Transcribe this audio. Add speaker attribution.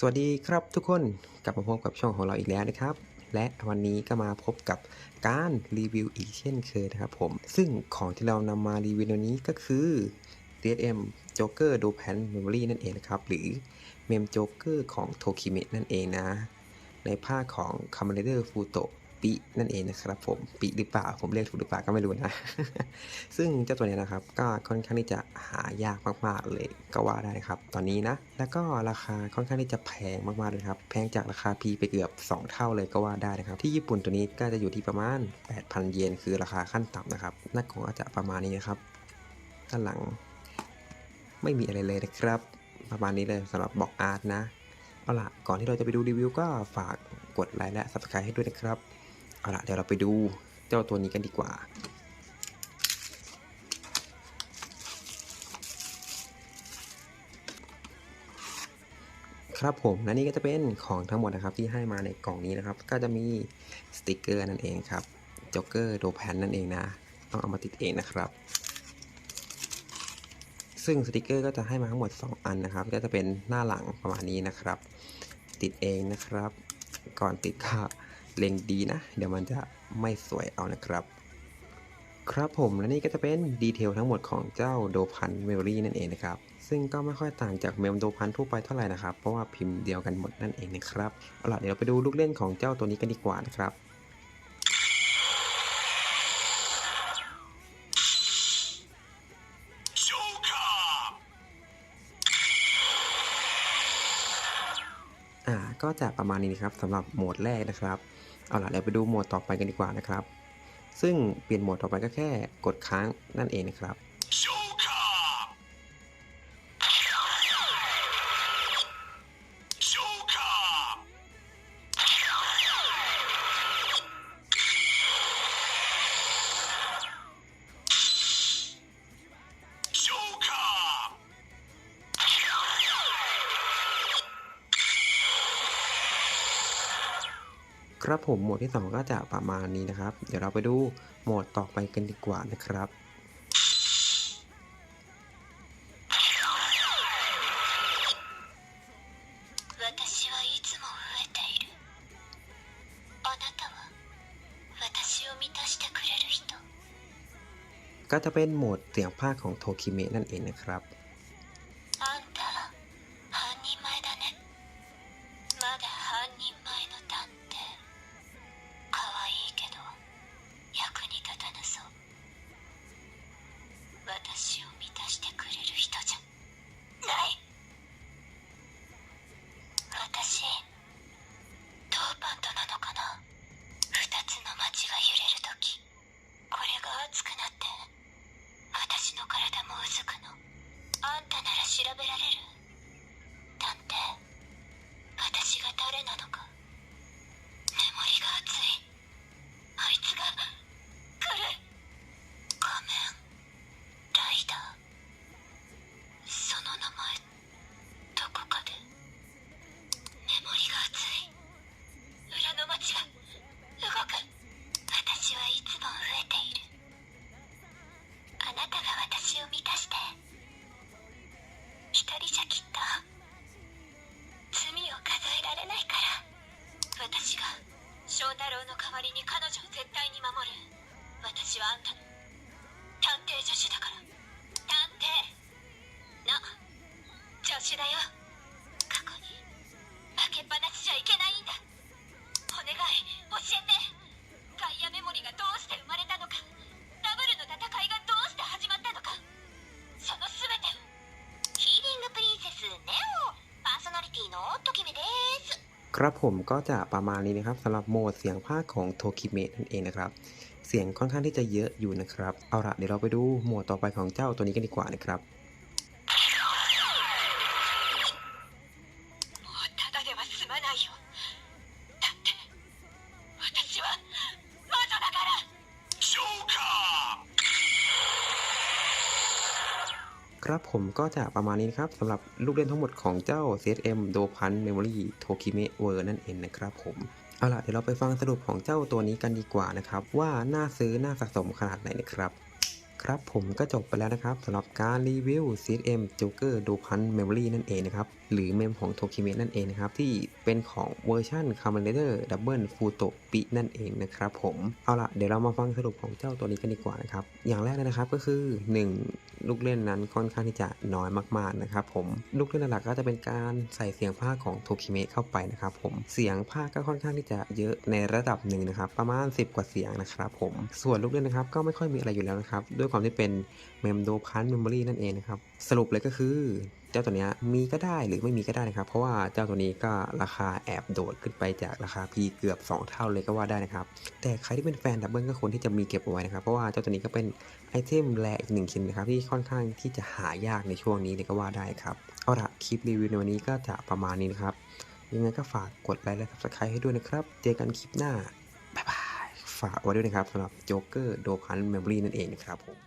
Speaker 1: สวัสดีครับทุกคนกลับมาพบกับช่องของเราอีกแล้วนะครับ และวันนี้ก็มาพบกับการรีวิวอีกเช่นเคยนะครับผมซึ่งของที่เรานำมารีวิวในวันนี้ก็คือ DSM Joker d o p a n Memory นั่นเองนะครับ หรือ Mem Joker ของ Tokime นั่นเองนะ ในภาคของ c o m m a n d e r Futo ปินั่นเองนะครับผมปิหรือเปล่า ผมเรียกถูกหรือเปล่าก็ไม่รู้นะ ซึ่งเจ้าตัวนี้นะครับ ก็ค่อนข้างที่จะหายากมากๆเลยก็ว่าได้ครับ ตอนนี้นะ แล้วก็ราคาค่อนข้างที่จะแพงมากๆเลยครับ แพงจากราคา P ไปเกือบ 2 เท่าเลยก็ว่าได้นะครับ ที่ญี่ปุ่นตัวนี้ก็จะอยู่ที่ประมาณ 8,000 เยน คือราคาขั้นต่ำนะครับน้ากล่องก็จะประมาณนี้นะครับด้านหลัง ไม่มีอะไรเลยนะครับ ประมาณนี้เลยสำหรับบอกอาร์ตนะเอาล่ะก่อนที่เราจะไปดูรีวิวก็ฝากกดไลค์และ Subscribe ให้ด้วยนะครับ เอาละเดี๋ยวเราไปดูเจ้าตัวนี้กันดีกว่า ครับผมและนี่ก็จะเป็นของทั้งหมดนะครับที่ให้มาในกล่องนี้นะครับ ก็จะมีสติกเกอร์นั่นเองครับจ็อกเกอร์โดแพนนั่นเองนะ ต้องเอามาติดเองนะครับ ซึ่งสติกเกอร์ก็จะให้มาทั้งหมด 2 อันนะครับ ก็จะเป็นหน้าหลังประมาณนี้นะครับ ติดเองนะครับ ก่อนติดก็ เล็งดีนะ เดี๋ยวมันจะไม่สวยเอานะครับ ครับผมและนี่ก็จะเป็นดีเทลทั้งหมดของเจ้าโดพันเมมโมรี่นั่นเองนะครับ ซึ่งก็ไม่ค่อยต่างจากเมมโดพันทั่วไปเท่าไหร่นะครับ เพราะว่าพิมพ์เดียวกันหมดนั่นเองนะครับ เอาล่ะเดี๋ยวเราไปดูลูกเล่นของเจ้าตัวนี้กันดีกว่านะครับ ก็จะประมาณนี้นะครับสำหรับโหมดแรกนะครับ เอาล่ะเดี๋ยวไปดูโหมดต่อไปกันดีกว่านะครับ ซึ่งเปลี่ยนโหมดต่อไปก็แค่กดค้างนั่นเองนะครับ ครับผมโหมดที่ 2 ก็จะประมาณนี้นะครับ เดี๋ยวเราไปดูโหมดต่อไปกันดีกว่านะครับก็จะเป็นโหมดเสียงภาคของโทคิเมะนั่นเองนะครับ
Speaker 2: 私はあんたの探偵助手だから探偵の助手だよ過去に負けっぱなしじゃいけないんだお願い教えてガイアメモリがどうして生まれたのかダブルの戦いがどうして始まったのかその全てをヒーリングプリンセスネオパーソナリティのときめです
Speaker 1: ครับผมก็จะประมาณนี้นะครับสำหรับโหมดเสียงภาคของโทคิเมะนั่นเองนะครับ เสียงค่อนข้างที่จะเยอะอยู่นะครับ เอาละเดี๋ยวเราไปดูหมวดต่อไปของเจ้าตัวนี้กันดีกว่านะครับ ครับผมก็จะประมาณนี้นะครับสำหรับลูกเล่นทั้งหมดของเจ้า CSM d o p a n Memory Tokime w o r นั่นเองนะครับผมเอาล่ะเดี๋ยวเราไปฟังสรุปของเจ้าตัวนี้กันดีกว่านะครับ ว่าน่าซื้อน่าสะสมขนาดไหนนะครับ ครับผมก็จบไปแล้วนะครับสำหรับการรีวิว CSM Joker d o p a n Memory นั่นเองนะครับ หรือเมมของ Tokime นั่นเองนะครับ ที่เป็นของเวอร์ชัน Kamen Rider Double Futo Pi นั่นเองนะครับผม เอาล่ะเดี๋ยวเรามาฟังสรุปของเจ้าตัวนี้กันดีกว่านะครับ อย่างแรกเลยนะครับก็คือ 1 ลูกเล่นนั้นค่อนข้างที่จะน้อยมากๆนะครับผมลูกเล่นหลักก็จะเป็นการใส่เสียงภาคของ Tokime เข้าไปนะครับผมเสียงภาคก็ค่อนข้างที่จะเยอะในระดับหนึ่งนะครับประมาณ 10 กว่าเสียงนะครับผมส่วนลูกเล่นนะครับก็ไม่ค่อยมีอะไรอยู่แล้วนะครับด้วยความที่เป็นเมมโดพันเมมโมรีนั่นเองนะครับ สรุปเลยก็คือเจ้าตัวนี้มีก็ได้หรือไม่มีก็ได้นะครับ เพราะว่าเจ้าตัวนี้ก็ราคาแอบโดดขึ้นไปจากราคาพีเกือบ 2 เท่าเลยก็ว่าได้นะครับ แต่ใครที่เป็นแฟนดับเบิลก็ควรที่จะมีเก็บเอาไว้นะครับ เพราะว่าเจ้าตัวนี้ก็เป็นไอเทมแรอีกหนึ่งชิ้นนะครับที่ค่อนข้างที่จะหายากในช่วงนี้เลยก็ว่าได้ครับ เอาละคลิปรีวิวในวันนี้ก็จะประมาณนี้นะครับ ยังไงก็ฝากกดไลค์และ subscribe ให้ด้วยนะครับ เจอกันคลิปหน้า ฝากไว้ด้วยนะครับสำหรับโจ๊กเกอร์โดพันเมมโมรีนั่นเองนะครับผม